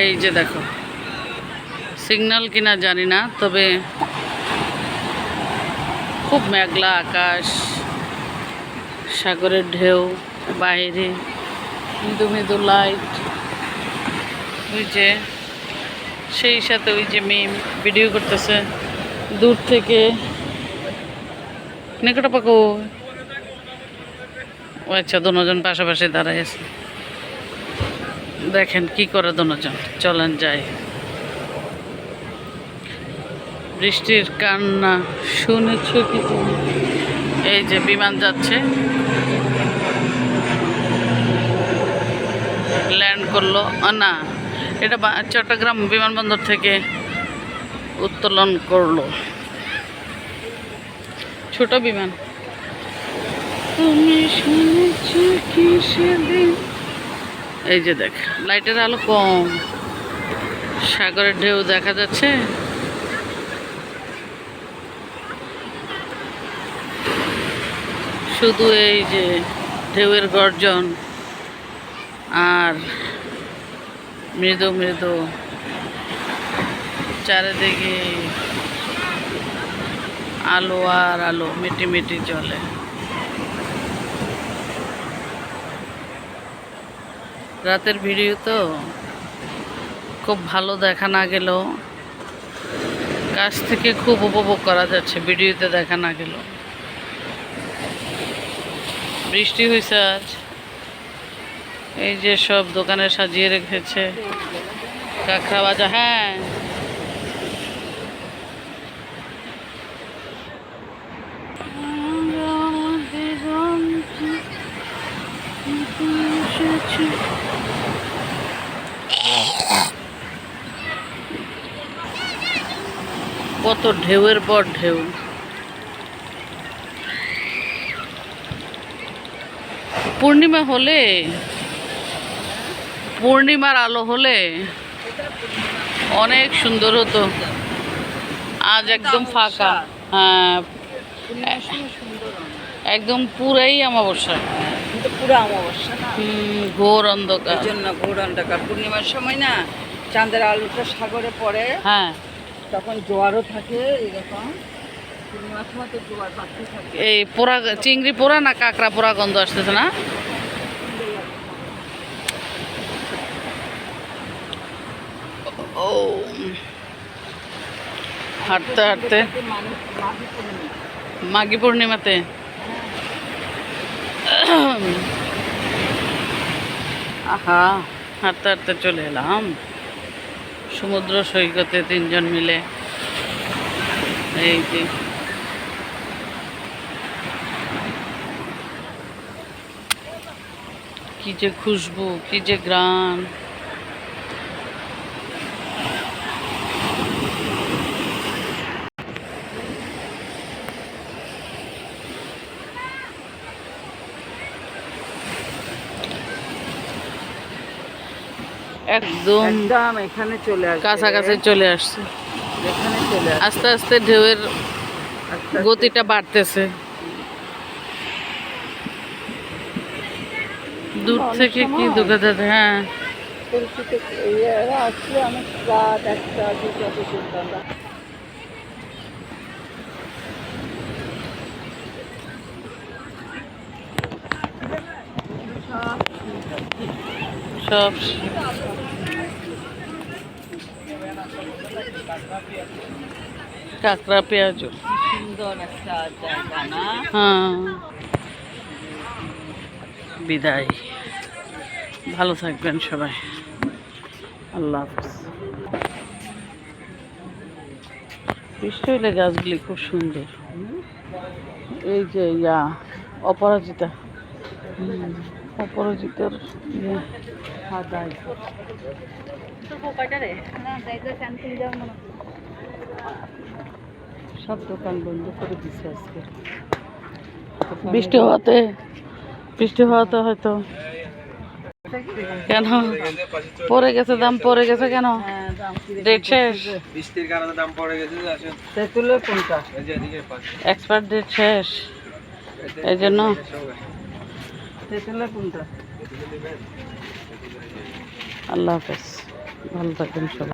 এই যে দেখো। সিগন্যাল কিনা জানি না, তবে খুব মেঘলা আকাশ, সাগরের ঢেউ, বাইরে মৃদু মৃদু লাইট ওই যে, সেই সাথে ওই যে মিম ভিডিও করতেছে। দূর থেকে নিকটা পাকো ও আচ্ছা দুজন পাশাপাশি দাঁড়ায় আছে। দেখেন কি করে দুজন চলেন যাই। বৃষ্টির কান্না শুনেছ কি তুমি? এই যে বিমান যাচ্ছে। ল্যান্ড করল। না, এটা চট্টগ্রাম বিমানবন্দর থেকে উত্তোলন করল। ছোট বিমান। তুমি শুনেছ কি সেদিন এই যে দেখ, লাইটের আলো কম, সাগরের ঢেউ দেখা যাচ্ছে। শুধু এই যে ঢেউয়ের গর্জন আর মৃদু মৃদু চারিদিকে আলো আর আলো, মিটি মিটি চলে রাতের ভিডিও তো খুব ভালো দেখা না গেল কাছ থেকে খুব উপভোগ করা যাচ্ছে ভিডিওতে দেখা না গেল বৃষ্টি হয়েছে আজ। এই যে সব দোকানে সাজিয়ে রেখেছে। কাঁকড়া বাজা হ্যাঁ। কত ঢেউয়ের পর ঢেউ। পূর্ণিমা হলে পূর্ণিমার আলো হলে অনেক সুন্দর হতো। আজ একদম ফাঁকা। হ্যাঁ। একদম পুরাই অমাবস্যা। কিন্তু পুরো অমাবস্যা হুম, ঘোর অন্ধকার। জন্য ঘোর অন্ধকার। পূর্ণিমার সময় না চাঁদের আলোটা সাগরে পড়ে। হ্যাঁ। তখন জোয়ারও থাকে এরকম। এই পোড়া চিংড়ি পোড়া না কাঁকড়া পোড়া গন্ধ আসতেছে না? ও হাঁটতে হাঁটতে। মাঘী পূর্ণিমাতে। আহা হাঁটতে হাঁটতে চলে এলাম। সমুদ্র সৈকতে তিনজন মিলে। এই যে। কি যে খুশবু কি যে গ্রান একদম একদম এখানে চলে আসবে। কাছাকাছি চলে আসছে। এখানে চলে আস্তে আস্তে ঢেউয়ের গতিটা বাড়তেছে। দূর থেকে কি দেখা যাচ্ছে হ্যাঁ। পরিচিত কাঁকড়া পেঁয়াজ। সুন্দর একটা জায়গা না? হ্যাঁ। বিদায়। ভালো থাকবেন সবাই। আল্লাহ হাফেজ। বৃষ্টি হইলে গাছগুলি খুব সুন্দর। এই যে ইয়া অপরাজিতা। অপরাজিতার ইয়ে। সব দোকান বন্ধ করে দিচ্ছে আজকে। বৃষ্টি হওয়াতে বৃষ্টি হওয়াতে হয়তো। কেন? পড়ে গেছে দাম পরে গেছে কেন? হ্যাঁ ডেট শেষ। বৃষ্টির কারণে দাম পড়ে গেছে তেঁতুলের কোনটা? ডেট শেষ। এই জন্য। তেঁতুলের কোনটা? আল্লাহ হাফেজ। ভালো থাকেন সবাই।